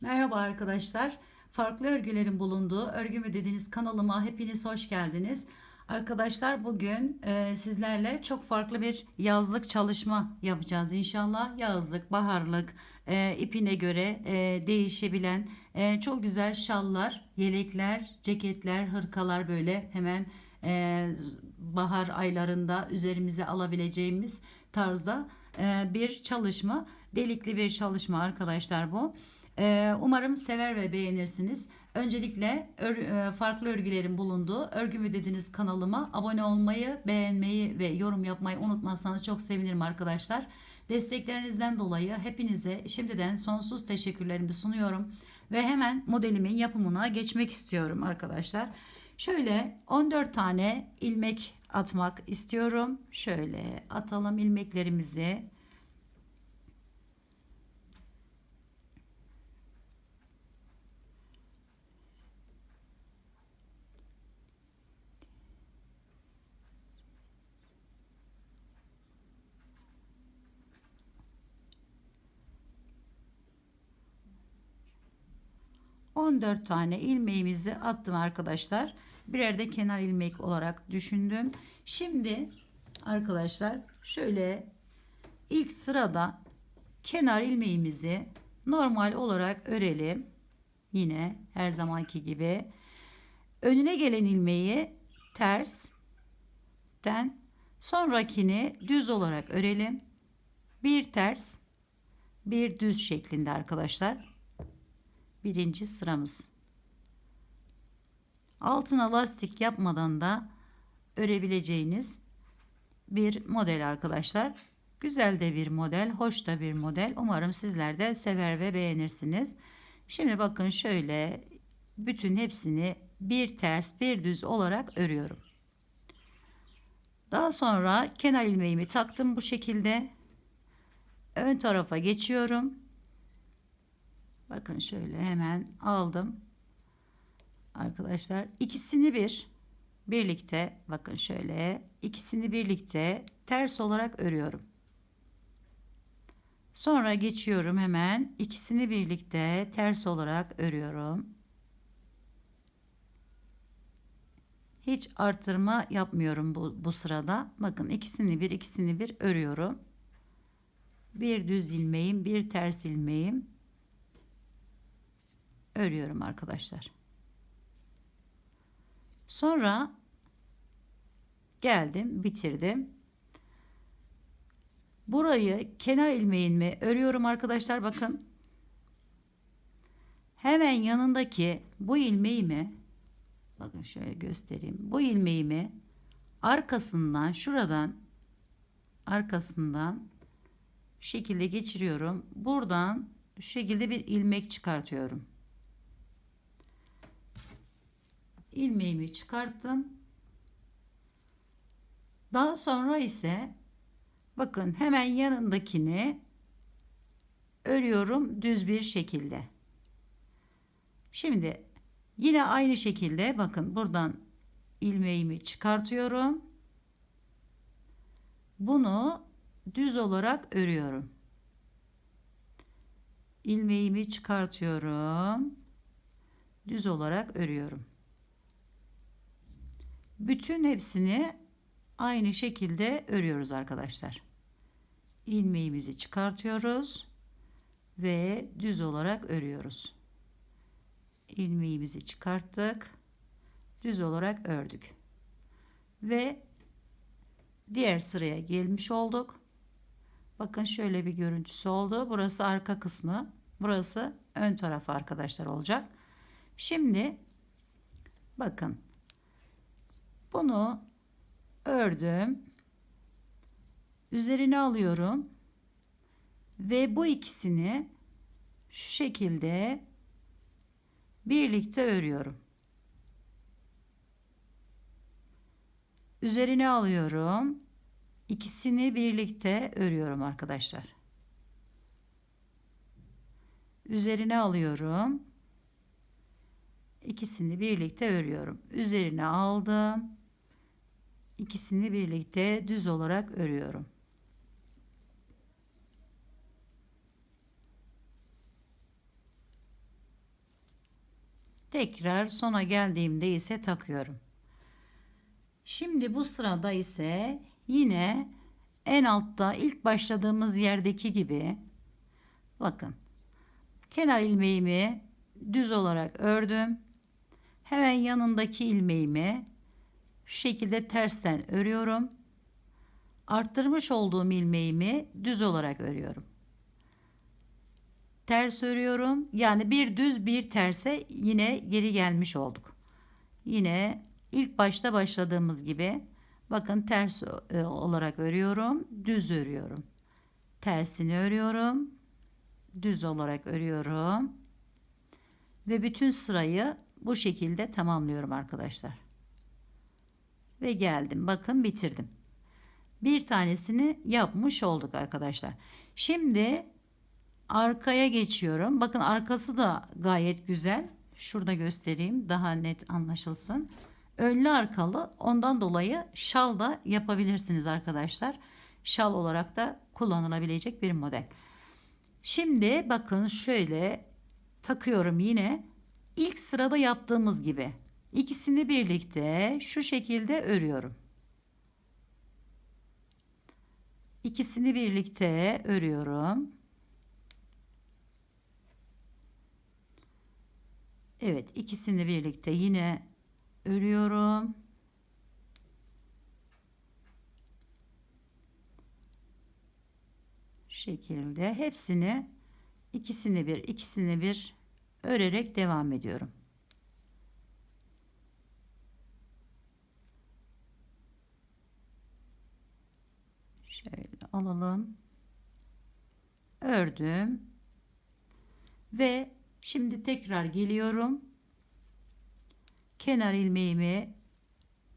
Merhaba arkadaşlar. Farklı örgülerin bulunduğu Örgü mü dediğiniz kanalıma hepiniz hoş geldiniz. Arkadaşlar bugün e, sizlerle çok farklı bir yazlık çalışma yapacağız inşallah. Yazlık, baharlık, e, ipine göre e, değişebilen e, çok güzel şallar, yelekler, ceketler, hırkalar böyle hemen e, bahar aylarında üzerimize alabileceğimiz tarzda e, bir çalışma. Delikli bir çalışma arkadaşlar bu. Ee, Umarım sever ve beğenirsiniz. Öncelikle ör- e, farklı örgülerin bulunduğu Örgü mü dediniz kanalıma abone olmayı, beğenmeyi ve yorum yapmayı unutmazsanız çok sevinirim arkadaşlar. Desteklerinizden dolayı hepinize şimdiden sonsuz teşekkürlerimi sunuyorum. Ve hemen modelimin yapımına geçmek istiyorum arkadaşlar. Şöyle 14 tane ilmek atmak istiyorum. Şöyle atalım ilmeklerimizi. 14 tane ilmeğimizi attım arkadaşlar. Birer de kenar ilmek olarak düşündüm. Şimdi arkadaşlar şöyle ilk sırada kenar ilmeğimizi normal olarak örelim. Yine her zamanki gibi. Önüne gelen ilmeği tersten sonrakini düz olarak örelim. Bir ters, bir düz şeklinde arkadaşlar birinci sıramız. Altına lastik yapmadan da örebileceğiniz bir model arkadaşlar. Güzel de bir model, hoş da bir model. Umarım sizler de sever ve beğenirsiniz. Şimdi bakın şöyle bütün hepsini bir ters bir düz olarak örüyorum. Daha sonra kenar ilmeğimi taktım bu şekilde. Ön tarafa geçiyorum. Bakın şöyle hemen aldım. Arkadaşlar ikisini bir birlikte bakın şöyle ikisini birlikte ters olarak örüyorum. Sonra geçiyorum hemen ikisini birlikte ters olarak örüyorum. Hiç artırma yapmıyorum bu, bu sırada. Bakın ikisini bir ikisini bir örüyorum. Bir düz ilmeğim, bir ters ilmeğim örüyorum arkadaşlar. Sonra geldim, bitirdim. Burayı kenar ilmeğimi örüyorum arkadaşlar bakın. Hemen yanındaki bu ilmeğimi bakın şöyle göstereyim. Bu ilmeğimi arkasından şuradan arkasından şekilde geçiriyorum. Buradan şu şekilde bir ilmek çıkartıyorum. İlmeğimi çıkarttım. Daha sonra ise bakın hemen yanındakini örüyorum düz bir şekilde. Şimdi yine aynı şekilde bakın buradan ilmeğimi çıkartıyorum. Bunu düz olarak örüyorum. ilmeğimi çıkartıyorum. Düz olarak örüyorum. Bütün hepsini aynı şekilde örüyoruz arkadaşlar. İlmeğimizi çıkartıyoruz ve düz olarak örüyoruz. İlmeğimizi çıkarttık. Düz olarak ördük. Ve diğer sıraya gelmiş olduk. Bakın şöyle bir görüntüsü oldu. Burası arka kısmı. Burası ön tarafı arkadaşlar olacak. Şimdi bakın bunu ördüm. Üzerine alıyorum. Ve bu ikisini şu şekilde birlikte örüyorum. Üzerine alıyorum. İkisini birlikte örüyorum arkadaşlar. Üzerine alıyorum. İkisini birlikte örüyorum. Üzerine aldım ikisini birlikte düz olarak örüyorum. Tekrar sona geldiğimde ise takıyorum. Şimdi bu sırada ise yine en altta ilk başladığımız yerdeki gibi bakın kenar ilmeğimi düz olarak ördüm. Hemen yanındaki ilmeğimi şu şekilde tersten örüyorum. Arttırmış olduğum ilmeğimi düz olarak örüyorum. Ters örüyorum. Yani bir düz bir terse yine geri gelmiş olduk. Yine ilk başta başladığımız gibi bakın ters e, olarak örüyorum. Düz örüyorum. Tersini örüyorum. Düz olarak örüyorum. Ve bütün sırayı bu şekilde tamamlıyorum arkadaşlar. Ve geldim. Bakın bitirdim. Bir tanesini yapmış olduk arkadaşlar. Şimdi arkaya geçiyorum. Bakın arkası da gayet güzel. Şurada göstereyim daha net anlaşılsın. Önlü arkalı ondan dolayı şal da yapabilirsiniz arkadaşlar. Şal olarak da kullanılabilecek bir model. Şimdi bakın şöyle takıyorum yine. İlk sırada yaptığımız gibi. İkisini birlikte şu şekilde örüyorum. İkisini birlikte örüyorum. Evet, ikisini birlikte yine örüyorum. Şekilde hepsini ikisini bir, ikisini bir örerek devam ediyorum. Şöyle alalım. Ördüm. Ve şimdi tekrar geliyorum. Kenar ilmeğimi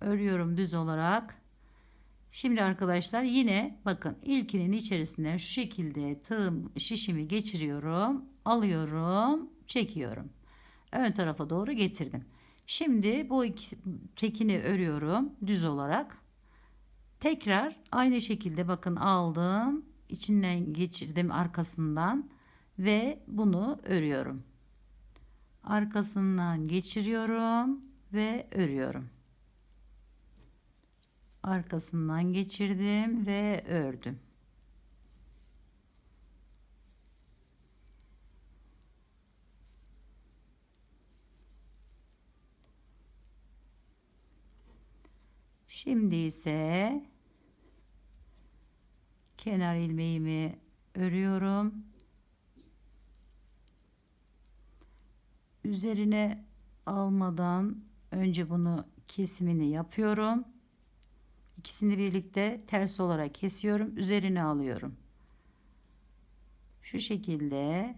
örüyorum düz olarak. Şimdi arkadaşlar yine bakın ilkinin içerisinden şu şekilde tığım şişimi geçiriyorum. Alıyorum, çekiyorum. Ön tarafa doğru getirdim. Şimdi bu iki tekini örüyorum düz olarak. Tekrar aynı şekilde bakın aldım. içinden geçirdim arkasından ve bunu örüyorum. Arkasından geçiriyorum ve örüyorum. Arkasından geçirdim ve ördüm. Şimdi ise kenar ilmeğimi örüyorum. Üzerine almadan önce bunu kesimini yapıyorum. İkisini birlikte ters olarak kesiyorum. Üzerine alıyorum. Şu şekilde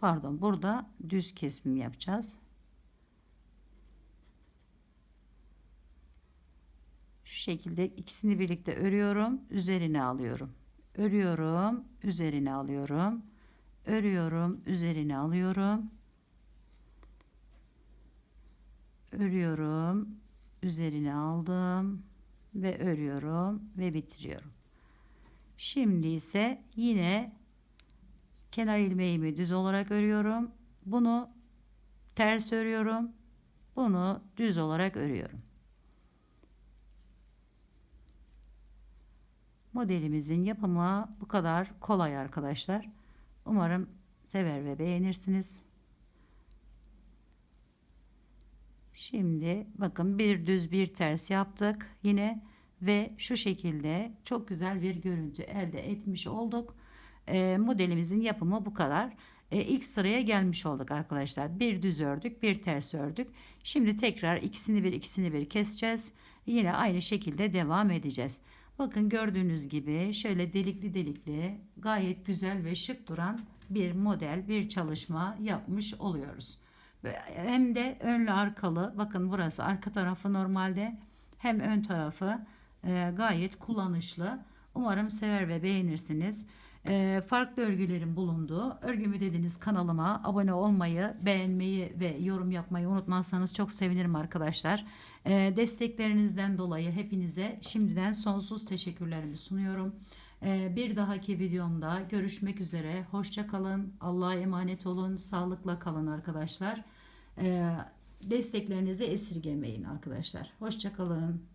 pardon burada düz kesim yapacağız. Şu şekilde ikisini birlikte örüyorum. Üzerine alıyorum. Örüyorum. Üzerine alıyorum. Örüyorum. Üzerine alıyorum. Örüyorum. Üzerine aldım. Ve örüyorum. Ve bitiriyorum. Şimdi ise yine kenar ilmeğimi düz olarak örüyorum. Bunu ters örüyorum. Bunu düz olarak örüyorum. Modelimizin yapımı bu kadar kolay arkadaşlar. Umarım sever ve beğenirsiniz. Şimdi bakın bir düz bir ters yaptık yine ve şu şekilde çok güzel bir görüntü elde etmiş olduk. E, modelimizin yapımı bu kadar. E, ilk sıraya gelmiş olduk arkadaşlar. Bir düz ördük, bir ters ördük. Şimdi tekrar ikisini bir ikisini bir keseceğiz. Yine aynı şekilde devam edeceğiz. Bakın gördüğünüz gibi şöyle delikli delikli gayet güzel ve şık duran bir model bir çalışma yapmış oluyoruz. Hem de önlü arkalı bakın burası arka tarafı normalde hem ön tarafı e, gayet kullanışlı. Umarım sever ve beğenirsiniz. E, farklı örgülerin bulunduğu örgümü dediğiniz kanalıma abone olmayı, beğenmeyi ve yorum yapmayı unutmazsanız çok sevinirim arkadaşlar. E, desteklerinizden dolayı hepinize şimdiden sonsuz teşekkürlerimi sunuyorum. E, bir dahaki videomda görüşmek üzere. Hoşça kalın. Allah'a emanet olun. Sağlıkla kalın arkadaşlar. Desteklerinizi esirgemeyin arkadaşlar. Hoşçakalın.